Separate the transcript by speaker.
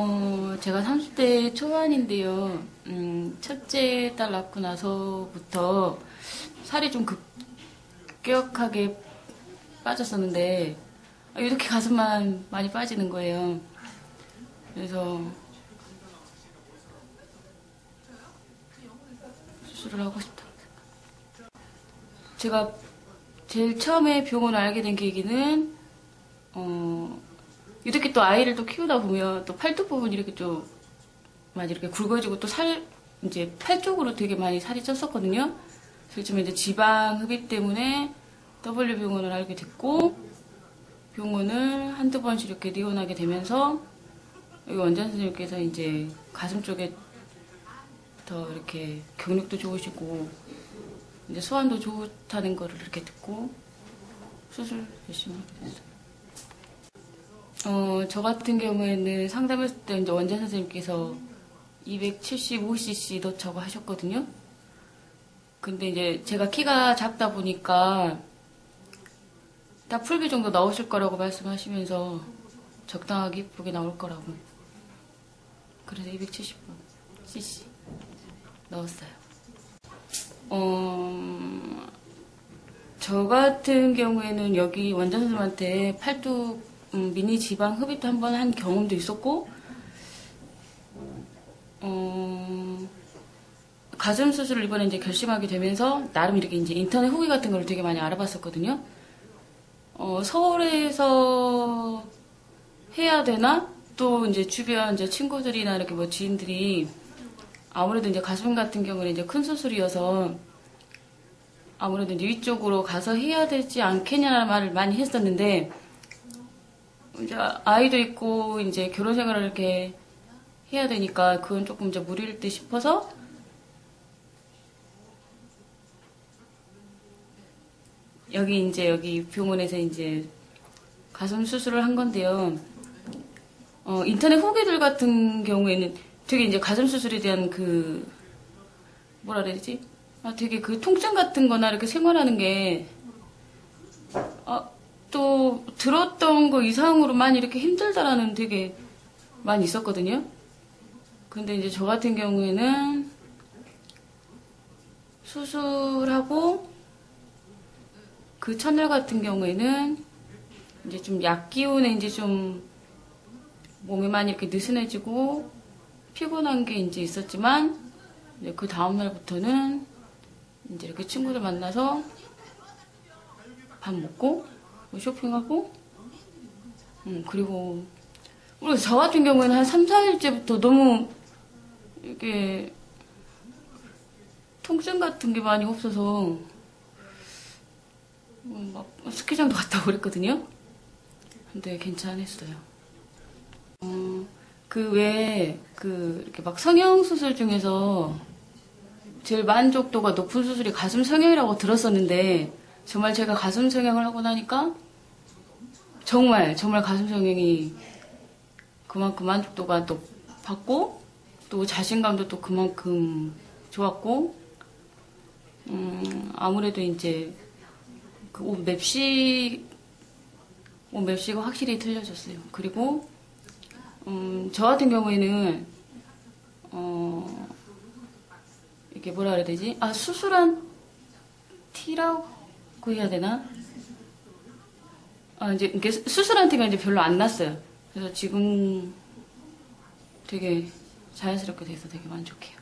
Speaker 1: 어, 제가 30대 초반인데요. 음, 첫째 딸 낳고 나서부터 살이 좀 급격하게 빠졌었는데, 아, 이렇게 가슴만 많이 빠지는 거예요. 그래서 수술을 하고 싶다. 제가 제일 처음에 병원을 알게 된 계기는, 어, 이렇게 또 아이를 또 키우다 보면 또 팔뚝 부분이 이렇게 좀 많이 이렇게 굵어지고 또 살, 이제 팔 쪽으로 되게 많이 살이 쪘었거든요. 그래서 좀 이제 지방 흡입 때문에 W 병원을 알게 됐고, 병원을 한두 번씩 이렇게 리원하게 되면서, 여기 원장 선생님께서 이제 가슴 쪽에 더 이렇게 경력도 좋으시고, 이제 소환도 좋다는 거를 이렇게 듣고, 수술 열심히 하게 됐어요. 어, 저 같은 경우에는 상담했을 때 이제 원장 선생님께서 275cc 넣자고 하셨거든요. 근데 이제 제가 키가 작다 보니까 딱 풀비 정도 나오실 거라고 말씀하시면서 적당하게 이쁘게 나올 거라고. 그래서 275cc 넣었어요. 어, 저 같은 경우에는 여기 원장 선생님한테 팔뚝 음, 미니 지방 흡입도 한 번 한 경험도 있었고, 어, 가슴 수술을 이번에 이제 결심하게 되면서 나름 이렇게 이제 인터넷 후기 같은 걸 되게 많이 알아봤었거든요. 어, 서울에서 해야 되나? 또 이제 주변 이제 친구들이나 이렇게 뭐 지인들이 아무래도 이제 가슴 같은 경우는 이제 큰 수술이어서 아무래도 이제 위쪽으로 가서 해야 되지 않겠냐는 말을 많이 했었는데 이제 아이도 있고 이제 결혼 생활을 이렇게 해야 되니까 그건 조금 이제 무리일 듯 싶어서 여기 이제 여기 병원에서 이제 가슴 수술을 한 건데요. 어, 인터넷 후기들 같은 경우에는 되게 이제 가슴 수술에 대한 그 뭐라 그래야 되지? 아, 되게 그 통증 같은 거나 이렇게 생활하는 게 들었던 거 이상으로 많이 이렇게 힘들다라는 되게 많이 있었거든요. 근데 이제 저 같은 경우에는 수술하고 그 첫날 같은 경우에는 이제 좀 약 기운에 이제 좀 몸이 많이 이렇게 느슨해지고 피곤한 게 이제 있었지만 이제 그 다음 날부터는 이제 이렇게 친구들 만나서 밥 먹고 뭐 쇼핑하고 음, 그리고 우리 저 같은 경우에는 한 3, 4일째부터 너무 이게 통증 같은 게 많이 없어서 음, 막 스키장도 갔다 그랬거든요. 근데 괜찮았어요. 어, 그 외에 그 이렇게 막 성형 수술 중에서 제일 만족도가 높은 수술이 가슴 성형이라고 들었었는데 정말 제가 가슴 성형을 하고 나니까 정말 정말 가슴 성형이 그만큼 만족도가 또 받고 또 자신감도 또 그만큼 좋았고 음 아무래도 이제 그 옷 맵시 옷 맵시가 확실히 틀려졌어요. 그리고 음, 저 같은 경우에는 어 이게 뭐라 그래야 되지? 아 수술한 티라고 해야 되나? 아 이제 이게 수술한 티가 이제 별로 안 났어요. 그래서 지금 되게 자연스럽게 돼서 되게 만족해요.